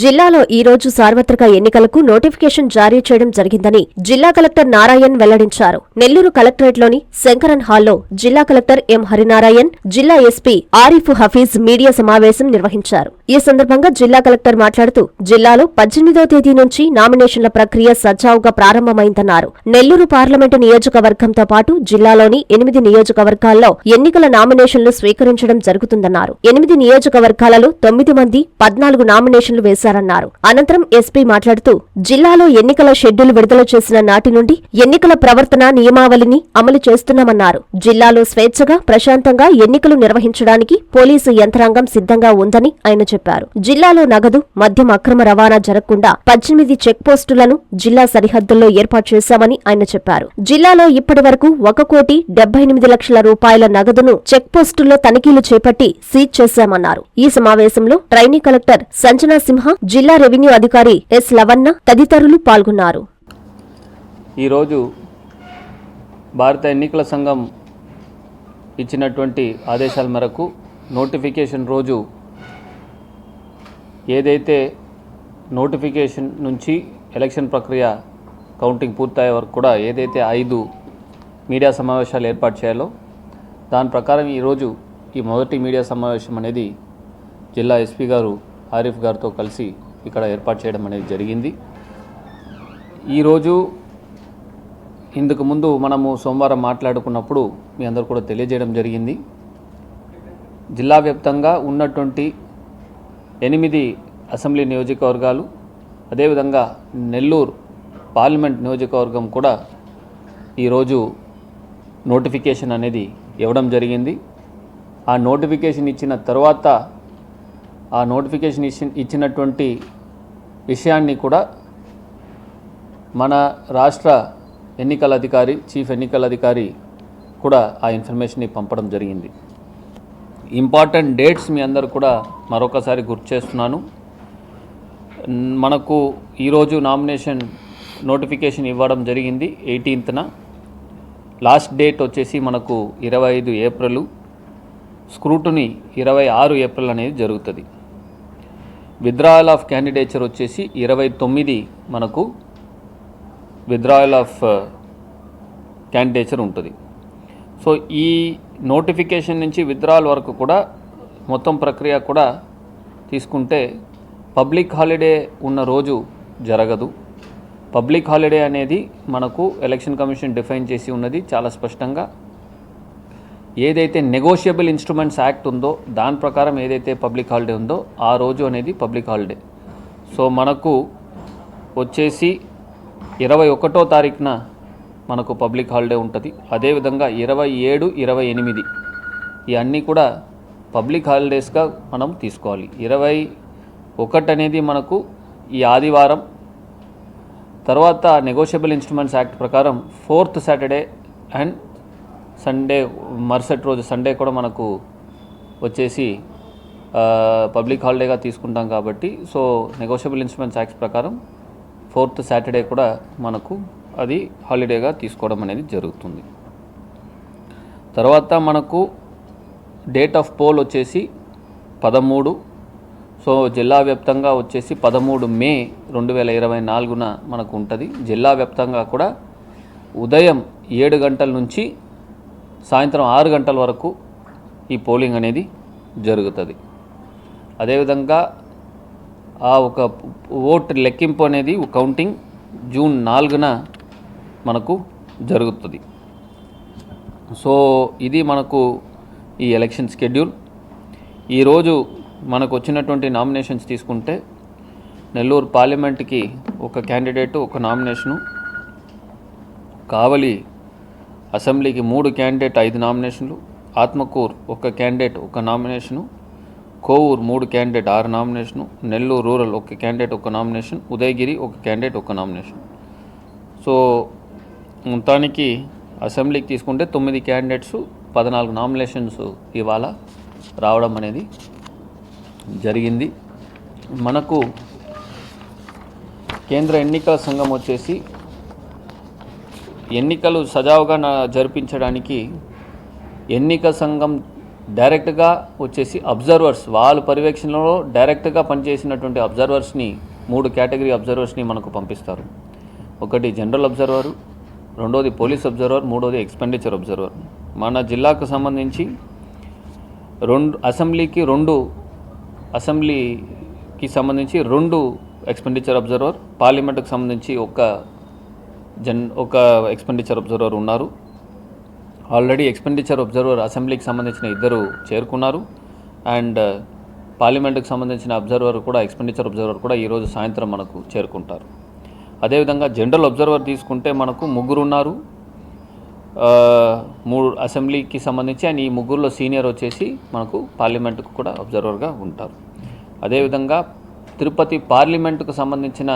జిల్లాలో ఈ రోజు సార్వత్రిక ఎన్నికలకు నోటిఫికేషన్ జారీ చేయడం జరిగిందని జిల్లా కలెక్టర్ నారాయణ్ వెల్లడించారు. నెల్లూరు కలెక్టరేట్లోని శంకరన్ హాల్లో జిల్లా కలెక్టర్ ఎం హరినారాయణ్ జిల్లా ఎస్పీ ఆరిఫ్ హఫీజ్ మీడియా సమావేశం నిర్వహించారు. ఈ సందర్భంగా జిల్లా కలెక్టర్ మాట్లాడుతూ జిల్లాలో పద్దెనిమిదో తేదీ నుంచి నామినేషన్ల ప్రక్రియ సజావుగా ప్రారంభమైందన్నారు. నెల్లూరు పార్లమెంటు నియోజకవర్గంతో పాటు జిల్లాలోని ఎనిమిది నియోజకవర్గాల్లో ఎన్నికల నామినేషన్లు స్వీకరించడం జరుగుతుందన్నారు. ఎనిమిది నియోజకవర్గాలలో తొమ్మిది మంది పద్నాలుగు నామినేషన్లు చేశారన్నారు. అనంతరం ఎస్పీ మాట్లాడుతూ జిల్లాలో ఎన్నికల షెడ్యూల్ విడుదల చేసిన నాటి నుండి ఎన్నికల ప్రవర్తన నియమావళిని అమలు చేస్తున్నామన్నారు. జిల్లాలో స్వేచ్ఛగా ప్రశాంతంగా ఎన్నికలు నిర్వహించడానికి పోలీసు యంత్రాంగం సిద్ధంగా ఉందని ఆయన చెప్పారు. జిల్లాలో నగదు మద్యం అక్రమ రవాణా జరగకుండా పద్దెనిమిది చెక్ పోస్టులను జిల్లా సరిహద్దుల్లో ఏర్పాటు చేశామని ఆయన చెప్పారు. జిల్లాలో ఇప్పటి వరకు ఒక కోటి డెబ్బై ఎనిమిది లక్షల రూపాయల నగదును చెక్ పోస్టుల్లో తనిఖీలు చేపట్టి సీజ్ చేశామన్నారు. ఈ సమావేశంలో ట్రైనీ కలెక్టర్ సంజనా సింహ జిల్లా రెవెన్యూ అధికారి ఎస్ లవన్న తదితరులు పాల్గొన్నారు. ఈరోజు భారత ఎన్నికల సంఘం ఇచ్చినటువంటి ఆదేశాల మేరకు నోటిఫికేషన్ రోజు ఏదైతే నోటిఫికేషన్ నుంచి ఎలక్షన్ ప్రక్రియ కౌంటింగ్ పూర్తయ్యే వరకు కూడా ఏదైతే ఐదు మీడియా సమావేశాలు ఏర్పాటు చేయాలో దాని ప్రకారం ఈరోజు ఈ మొదటి మీడియా సమావేశం అనేది జిల్లా ఎస్పీ గారు ఆరిఫ్ గారితో కలిసి ఇక్కడ ఏర్పాటు చేయడం అనేది జరిగింది. ఈరోజు ఇందుకు ముందు మనము సోమవారం మాట్లాడుకున్నప్పుడు మీ అందరు కూడా తెలియజేయడం జరిగింది. జిల్లా వ్యాప్తంగా ఉన్నటువంటి ఎనిమిది అసెంబ్లీ నియోజకవర్గాలు అదేవిధంగా నెల్లూరు పార్లమెంట్ నియోజకవర్గం కూడా ఈరోజు నోటిఫికేషన్ అనేది ఇవ్వడం జరిగింది. ఆ నోటిఫికేషన్ ఇచ్చిన తర్వాత ఆ నోటిఫికేషన్ ఇచ్చి ఇచ్చినటువంటి విషయాన్ని కూడా మన రాష్ట్ర ఎన్నికల అధికారి చీఫ్ ఎన్నికల అధికారి కూడా ఆ ఇన్ఫర్మేషన్ని పంపడం జరిగింది. ఇంపార్టెంట్ డేట్స్ మీ అందరు కూడా మరొకసారి గుర్తు చేస్తున్నాను. మనకు ఈరోజు నామినేషన్ నోటిఫికేషన్ ఇవ్వడం జరిగింది ఎయిటీన్త్న. లాస్ట్ డేట్ వచ్చేసి మనకు ఇరవై ఐదు ఏప్రిల్. స్క్రూటుని ఇరవై ఆరు ఏప్రిల్ అనేది జరుగుతుంది. విత్డ్రాయల్ ఆఫ్ క్యాండిడేచర్ వచ్చేసి ఇరవై తొమ్మిది మనకు విత్డ్రాయల్ ఆఫ్ క్యాండిడేచర్ ఉంటుంది. సో ఈ నోటిఫికేషన్ నుంచి విత్డ్రాయల్ వరకు కూడా మొత్తం ప్రక్రియ కూడా తీసుకుంటే పబ్లిక్ హాలిడే ఉన్న రోజు జరగదు. పబ్లిక్ హాలిడే అనేది మనకు ఎలక్షన్ కమిషన్ డిఫైన్ చేసి ఉన్నది చాలా స్పష్టంగా. ఏదైతే నెగోషియబుల్ ఇన్స్ట్రుమెంట్స్ యాక్ట్ ఉందో దాని ప్రకారం ఏదైతే పబ్లిక్ హాలిడే ఉందో ఆ రోజు అనేది పబ్లిక్ హాలిడే సో మనకు వచ్చేసి ఇరవై ఒకటో తారీఖున మనకు పబ్లిక్ హాలిడే ఉంటుంది. అదేవిధంగా ఇరవై ఏడు ఇరవై ఎనిమిది ఇవన్నీ కూడా పబ్లిక్ హాలిడేస్గా మనం తీసుకోవాలి. ఇరవై ఒకటి అనేది మనకు ఈ ఆదివారం. తర్వాత నెగోషియబుల్ ఇన్స్ట్రుమెంట్స్ యాక్ట్ ప్రకారం ఫోర్త్ సాటర్డే అండ్ సండే మరుసటి రోజు సండే కూడా మనకు వచ్చేసి పబ్లిక్ హాలిడేగా తీసుకుంటాం కాబట్టి సో నెగోషియబుల్ ఇన్స్ట్రుమెంట్స్ యాక్ట్ ప్రకారం ఫోర్త్ సాటర్డే కూడా మనకు అది హాలిడేగా తీసుకోవడం అనేది జరుగుతుంది. తర్వాత మనకు డేట్ ఆఫ్ పోల్ వచ్చేసి పదమూడు. సో జిల్లా వ్యాప్తంగా వచ్చేసి పదమూడు మే రెండు వేల ఇరవై నాలుగున మనకు ఉంటుంది. జిల్లా వ్యాప్తంగా కూడా ఉదయం ఏడు గంటల నుంచి సాయంత్రం ఆరు గంటల వరకు ఈ పోలింగ్ అనేది జరుగుతుంది. అదేవిధంగా ఆ ఒక ఓటు లెక్కింపు అనేది కౌంటింగ్ జూన్ నాలుగున మనకు జరుగుతుంది. సో ఇది మనకు ఈ ఎలక్షన్ షెడ్యూల్ ఈరోజు మనకు వచ్చినటువంటి నామినేషన్స్ తీసుకుంటే నెల్లూరు పార్లమెంట్కి ఒక క్యాండిడేటు ఒక నామినేషను కావలి అసెంబ్లీకి మూడు క్యాండిడేట్ ఐదు నామినేషన్లు ఆత్మకూర్ ఒక క్యాండిడేట్ ఒక నామినేషను కోవూర్ మూడు క్యాండిడేట్ ఆరు నామినేషను నెల్లూరు రూరల్ ఒక క్యాండిడేట్ ఒక నామినేషన్ ఉదయగిరి ఒక క్యాండిడేట్ ఒక నామినేషన్. సో మొత్తానికి అసెంబ్లీకి తీసుకుంటే తొమ్మిది క్యాండిడేట్స్ పద్నాలుగు నామినేషన్స్ ఇవాళ రావడం అనేది జరిగింది. మనకు కేంద్ర ఎన్నికల సంఘం వచ్చేసి ఎన్నికలు సజావుగా జరిపించడానికి ఎన్నిక సంఘం డైరెక్ట్గా వచ్చేసి అబ్జర్వర్స్ వాళ్ళ పర్యవేక్షణలో డైరెక్ట్గా పనిచేసినటువంటి అబ్జర్వర్స్ని మూడు కేటగిరీ అబ్జర్వర్స్ని మనకు పంపిస్తారు. ఒకటి జనరల్ అబ్జర్వర్ రెండోది పోలీస్ అబ్జర్వర్ మూడోది ఎక్స్పెండిచర్ అబ్జర్వర్. మన జిల్లాకు సంబంధించి రెండు అసెంబ్లీకి రెండు అసెంబ్లీకి సంబంధించి రెండు ఎక్స్పెండిచర్ అబ్జర్వర్ పార్లమెంటుకు సంబంధించి ఒక జన్ ఒక ఎక్స్పెండిచర్ అబ్జర్వర్ ఉన్నారు. ఆల్రెడీ ఎక్స్పెండిచర్ అబ్జర్వర్ అసెంబ్లీకి సంబంధించిన ఇద్దరు చేరుకున్నారు. అండ్ పార్లమెంట్కి uh, సంబంధించిన అబ్జర్వర్ కూడా ఎక్స్పెండిచర్ అబ్జర్వర్ కూడా ఈరోజు సాయంత్రం మనకు చేరుకుంటారు. అదేవిధంగా జనరల్ అబ్జర్వర్ తీసుకుంటే మనకు ముగ్గురు ఉన్నారు uh, మూడు అసెంబ్లీకి సంబంధించి అండ్ ఈ ముగ్గురులో సీనియర్ వచ్చేసి మనకు పార్లమెంటుకు కూడా అబ్జర్వర్గా ఉంటారు. అదేవిధంగా తిరుపతి పార్లమెంటుకు సంబంధించిన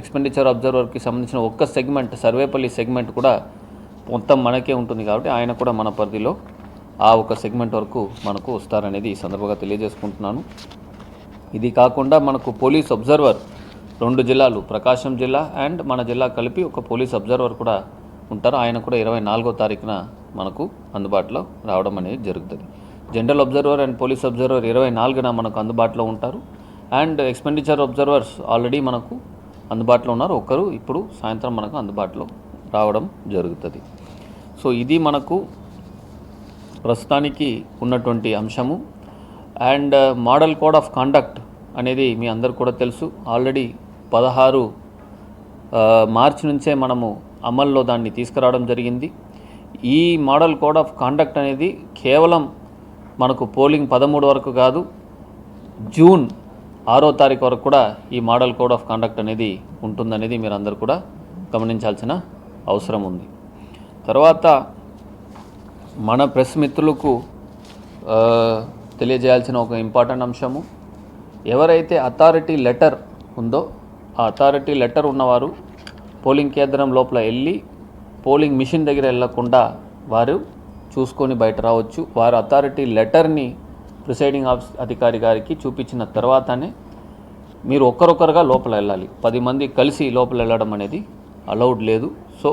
ఎక్స్పెండిచర్ అబ్జర్వర్కి సంబంధించిన ఒక్క సెగ్మెంట్ సర్వేపల్లి సెగ్మెంట్ కూడా మొత్తం మనకే ఉంటుంది కాబట్టి ఆయన కూడా మన పరిధిలో ఆ ఒక సెగ్మెంట్ వరకు మనకు వస్తారనేది ఈ సందర్భంగా తెలియజేసుకుంటున్నాను. ఇది కాకుండా మనకు పోలీస్ అబ్జర్వర్ రెండు జిల్లాలు ప్రకాశం జిల్లా అండ్ మన జిల్లా కలిపి ఒక పోలీస్ అబ్జర్వర్ కూడా ఉంటారు. ఆయన కూడా ఇరవై నాలుగో తారీఖున మనకు అందుబాటులో రావడం అనేది జరుగుతుంది. General observer and police observer ఇరవై నాలుగున మనకు అందుబాటులో ఉంటారు. అండ్ ఎక్స్పెండిచర్ అబ్జర్వర్స్ ఆల్రెడీ మనకు అందుబాటులో ఉన్నారు. ఒకరు ఇప్పుడు సాయంత్రం మనకు అందుబాటులో రావడం జరుగుతుంది. సో ఇది మనకు ప్రస్తుతానికి ఉన్నటువంటి అంశము. And model code of conduct అనేది మీ అందరు కూడా తెలుసు. ఆల్రెడీ పదహారు మార్చి నుంచే మనము అమల్లో దాన్ని తీసుకురావడం జరిగింది. ఈ మోడల్ కోడ్ ఆఫ్ కాండక్ట్ అనేది కేవలం మనకు పోలింగ్ పదమూడు వరకు కాదు జూన్ ఆరో తారీఖు వరకు కూడా ఈ మోడల్ కోడ్ ఆఫ్ కాండక్ట్ అనేది ఉంటుందనేది మీరు అందరు కూడా గమనించాల్సిన అవసరం ఉంది. తర్వాత మన ప్రెస్ మిత్రులకు తెలియజేయాల్సిన ఒక ఇంపార్టెంట్ అంశము ఎవరైతే అథారిటీ లెటర్ ఉందో ఆ అథారిటీ లెటర్ ఉన్నవారు పోలింగ్ కేంద్రం లోపల వెళ్ళి పోలింగ్ మిషన్ దగ్గర వెళ్ళకుండా వారు చూసుకొని బయట రావచ్చు. వారు అథారిటీ లెటర్ని ప్రిసైడింగ్ ఆఫీస్ అధికారి గారికి చూపించిన తర్వాతనే మీరు ఒక్కరొక్కరుగా లోపల వెళ్ళాలి. పది మంది కలిసి లోపల వెళ్ళడం అనేది అలౌడ్ లేదు. సో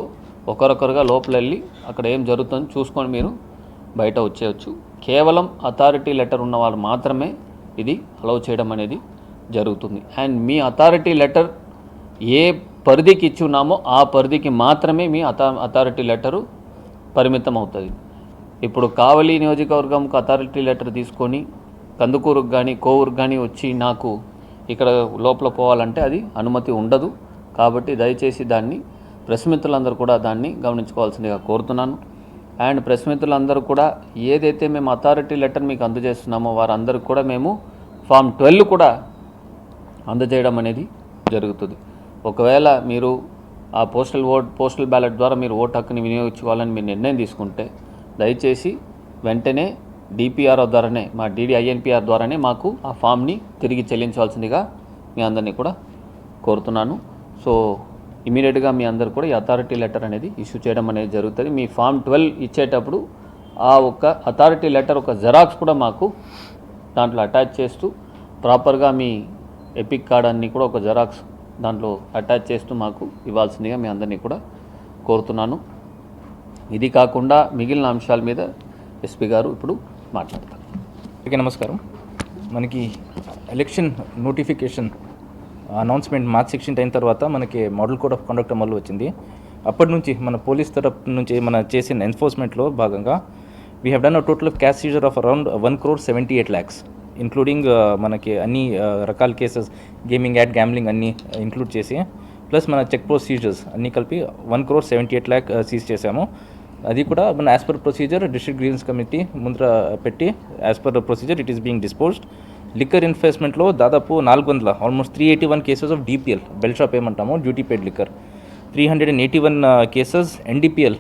ఒకరొకరుగా లోపల వెళ్ళి అక్కడ ఏం జరుగుతుందో చూసుకొని మీరు బయట వచ్చేయచ్చు. కేవలం అథారిటీ లెటర్ ఉన్న వాళ్ళు మాత్రమే ఇది అలౌ చేయడం అనేది జరుగుతుంది. అండ్ మీ అథారిటీ లెటర్ ఏ పరిధికి ఇచ్చి ఉన్నామో ఆ పరిధికి మాత్రమే మీ అథా అథారిటీ లెటరు పరిమితం అవుతుంది ఇప్పుడు కావలి నియోజకవర్గంకు అథారిటీ లెటర్ తీసుకొని కందుకూరుకు కానీ కోవూరుకు కానీ వచ్చి నాకు ఇక్కడ లోపల పోవాలంటే అది అనుమతి ఉండదు. కాబట్టి దయచేసి దాన్ని ప్రెస్ మిత్రులందరూ కూడా దాన్ని గమనించుకోవాల్సిందిగా కోరుతున్నాను. అండ్ ప్రెస్ మిత్రులందరూ కూడా ఏదైతే మేము అథారిటీ లెటర్ మీకు అందజేస్తున్నామో వారందరికీ కూడా మేము ఫామ్ ట్వెల్వ్ కూడా అందజేయడం అనేది జరుగుతుంది. ఒకవేళ మీరు ఆ పోస్టల్ ఓట్ పోస్టల్ బ్యాలెట్ ద్వారా మీరు ఓటు హక్కుని వినియోగించుకోవాలని మీరు నిర్ణయం తీసుకుంటే దయచేసి వెంటనే డిపిఆర్ ద్వారానే మా డిడి ఐఎన్పిఆర్ ద్వారానే మాకు ఆ ఫామ్ని తిరిగి చెల్లించవలసిందిగా మీ అందరినీ కూడా కోరుతున్నాను. సో ఇమీడియట్గా మీ అందరు కూడా ఈ అథారిటీ లెటర్ అనేది ఇష్యూ చేయడం అనేది జరుగుతుంది. మీ ఫామ్ ట్వెల్వ్ ఇచ్చేటప్పుడు ఆ ఒక్క అథారిటీ లెటర్ ఒక జెరాక్స్ కూడా మాకు దాంట్లో అటాచ్ చేస్తూ ప్రాపర్గా మీ ఎపిక్ కార్డ్ అన్ని కూడా ఒక జెరాక్స్ దాంట్లో అటాచ్ చేస్తూ మాకు ఇవ్వాల్సిందిగా మీ అందరినీ కూడా కోరుతున్నాను. ఇది కాకుండా మిగిలిన అంశాల మీద ఎస్పీ గారు ఇప్పుడు మాట్లాడతారు. ఓకే నమస్కారం. మనకి election notification announcement March sixteen అయిన తర్వాత మనకి మోడల్ కోడ్ ఆఫ్ కండక్ట్ అమలు వచ్చింది. అప్పటి నుంచి మన పోలీస్ తరఫు నుంచి మన చేసిన ఎన్ఫోర్స్మెంట్లో భాగంగా we have done a total of cash seizure of around one crore seventy eight lakhs including మనకి అన్ని uh, రకాల కేసెస్ గేమింగ్ యాడ్ గ్యామ్లింగ్ అన్నీ ఇంక్లూడ్ చేసి ప్లస్ మన చెక్ ప్రొసీజర్స్ అన్నీ కలిపి one crore seventy eight lakh seize చేశాము. అది కూడా మన as per procedure district grievance committee ముందర పెట్టి as per procedure it is being disposed liquor ఎన్ఫోర్స్మెంట్లో దాదాపు నాలుగు వందల almost three eighty one cases of DPL belt shop ఏమంటాము duty paid liquor three hundred and eighty one cases NDPL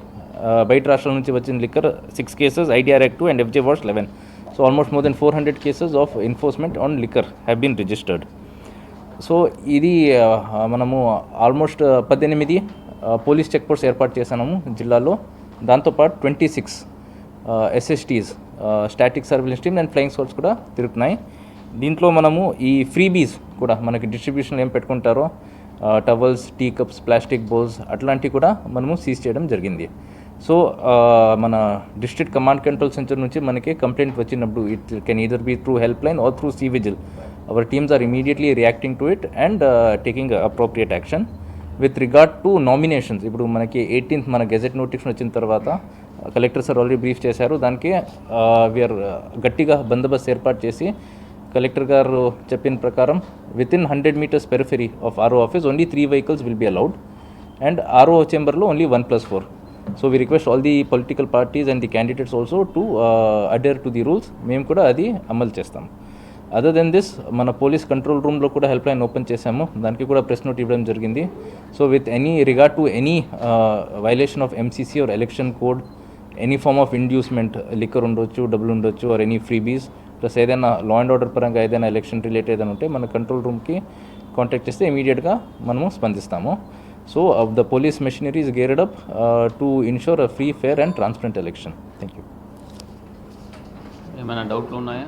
బయట రాష్ట్రాల నుంచి వచ్చిన liquor six cases IDR act two and FJ wash eleven so almost more than four hundred cases of enforcement on liquor have been registered so ఇది మనము almost పద్దెనిమిది police check post ఏర్పాటు చేశాము జిల్లాలో. దాంతోపాటు twenty six SSTs static surveillance team and flying squads కూడా తిరుగుతున్నాయి. దీంట్లో మనము ఈ ఫ్రీబీస్ కూడా మనకి డిస్ట్రిబ్యూషన్ ఏం పెట్టుకుంటారో towels tea cups plastic bowls అట్లాంటివి కూడా మనము సీజ్ చేయడం జరిగింది. సో మన డిస్ట్రిక్ట్ కమాండ్ కంట్రోల్ సెంటర్ నుంచి మనకి కంప్లైంట్ వచ్చినప్పుడు it can either be through help line or through C vigil our teams are immediately reacting to it and taking appropriate action with regard to nominations ఇప్పుడు మనకి eighteenth మన gazette notification వచ్చిన తర్వాత collector sir already brief చేశారు. దానికి we are గట్టిగా బందోబస్తు ఏర్పాటు చేసి కలెక్టర్ గారు చెప్పిన ప్రకారం within hundred metres periphery of RO office only three vehicles will be allowed and RO చెంబర్లో only one plus four so we request all the political parties and the candidates also to adhere to the rules మేము కూడా అది అమలు చేస్తాం. Other than this మన police control రూమ్లో కూడా help line open చేశాము. దానికి కూడా ప్రెస్ నోట్ ఇవ్వడం జరిగింది. So with any regard to any violation of MCC or election code any form of inducement liquor ఉండొచ్చు డబ్బులు ఉండొచ్చు ఆర్ ఎనీ ఫ్రీబీస్ ప్లస్ ఏదైనా లా అండ్ ఆర్డర్ పరంగా ఏదైనా ఎలక్షన్ రిలేటెడ్ ఏదైనా ఉంటే మన కంట్రోల్ రూమ్కి కాంటాక్ట్ చేస్తే ఇమీడియట్గా మనము స్పందిస్తాము. So the police machinery is geared up to ensure a free fair and transparent election thank you ఏమైనా డౌట్లు ఉన్నాయా?